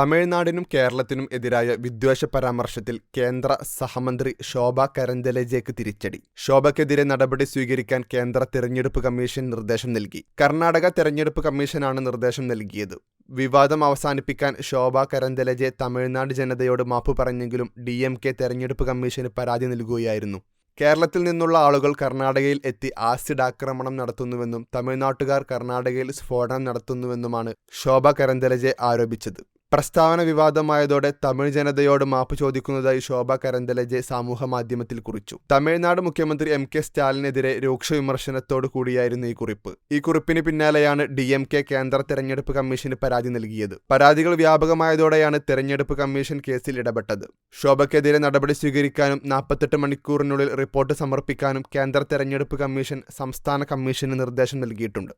തമിഴ്നാടിനും കേരളത്തിനും എതിരായ വിദ്വേഷ പരാമർശത്തിൽ കേന്ദ്ര സഹമന്ത്രി ശോഭ കരന്തലജയ്ക്ക് തിരിച്ചടി. ശോഭയ്ക്കെതിരെ നടപടി സ്വീകരിക്കാൻ കേന്ദ്ര തെരഞ്ഞെടുപ്പ് കമ്മീഷൻ നിർദ്ദേശം നൽകി. കർണാടക തെരഞ്ഞെടുപ്പ് കമ്മീഷനാണ് നിർദ്ദേശം നൽകിയത്. വിവാദം അവസാനിപ്പിക്കാൻ ശോഭ കരന്തലജെ തമിഴ്നാട് ജനതയോട് മാപ്പ് പറഞ്ഞെങ്കിലും ഡി എം കെ തെരഞ്ഞെടുപ്പ് കമ്മീഷന് പരാതി നൽകുകയായിരുന്നു. കേരളത്തിൽ നിന്നുള്ള ആളുകൾ കർണാടകയിൽ എത്തി ആസിഡ് ആക്രമണം നടത്തുന്നുവെന്നും തമിഴ്നാട്ടുകാർ കർണാടകയിൽ സ്ഫോടനം നടത്തുന്നുവെന്നുമാണ് ശോഭ കരന്തലജെ ആരോപിച്ചത്. പ്രസ്താവന വിവാദമായതോടെ തമിഴ് ജനതയോട് മാപ്പ് ചോദിക്കുന്നതായി ശോഭ കരന്തലജെ സമൂഹമാധ്യമത്തിൽ കുറിച്ചു. തമിഴ്നാട് മുഖ്യമന്ത്രി എം കെ സ്റ്റാലിനെതിരെ രൂക്ഷ വിമർശനത്തോടു കൂടിയായിരുന്നു ഈ കുറിപ്പ്. ഈ കുറിപ്പിന് പിന്നാലെയാണ് ഡി എം കെ കേന്ദ്ര തെരഞ്ഞെടുപ്പ് കമ്മീഷന് പരാതി നൽകിയത്. പരാതികൾ വ്യാപകമായതോടെയാണ് തെരഞ്ഞെടുപ്പ് കമ്മീഷൻ കേസിൽ ഇടപെട്ടത്. ശോഭയ്ക്കെതിരെ നടപടി സ്വീകരിക്കാനും നാൽപ്പത്തെട്ട് മണിക്കൂറിനുള്ളിൽ റിപ്പോർട്ട് സമർപ്പിക്കാനും കേന്ദ്ര തെരഞ്ഞെടുപ്പ് കമ്മീഷൻ സംസ്ഥാന കമ്മീഷന് നിർദ്ദേശം നൽകിയിട്ടുണ്ട്.